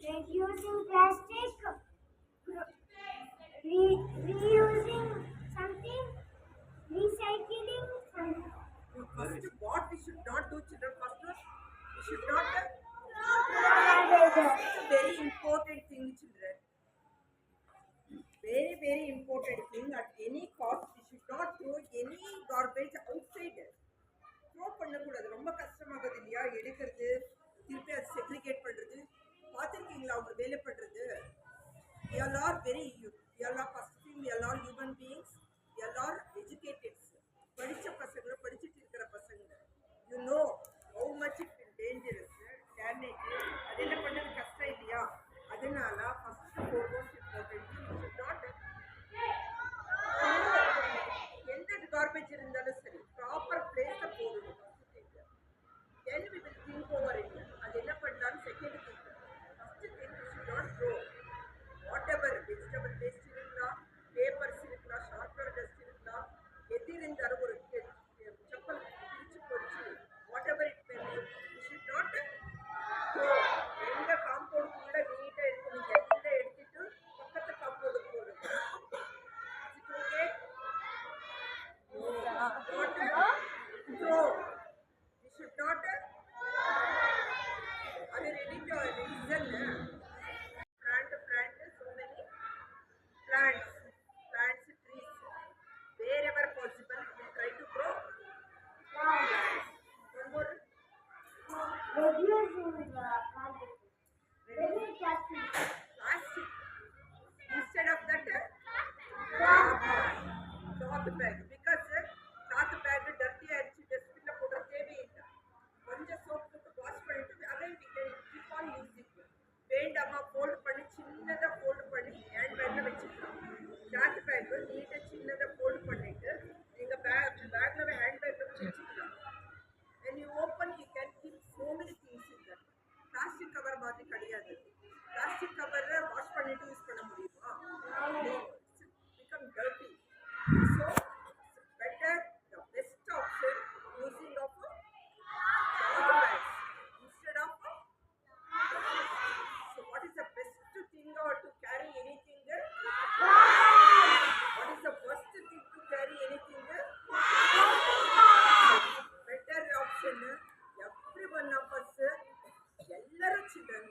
reducing plastic, re- reusing something, recycling something. First, what we should not do, children, first, we should not, Garbage. it's a very important thing, children. Very, very important thing, at any cost, we should not throw any garbage outside. Throw பண்ணக்கூடாது ரொம்ப கஷ்டமாகுது இல்லையா எடுக்கிறது திருப்பி அது segregate பண்ணுறது அவங்க வேலை L R very L R first L R human beings L R educated படித்த பசங்க படிச்சுட்டு இருக்கிற பசங்க. You know how much it dangerous damage அது என்ன பண்ணுறது கஷ்டம் இல்லையா? அதனால ஃபஸ்ட்டு போகும் important should not. Are you? Plant, plant, so many plants, plants, trees. Wherever possible, we try to grow more. Reducing the plastic. Instead of that, uh, uh, Cloth. cloth bag. ছিলেন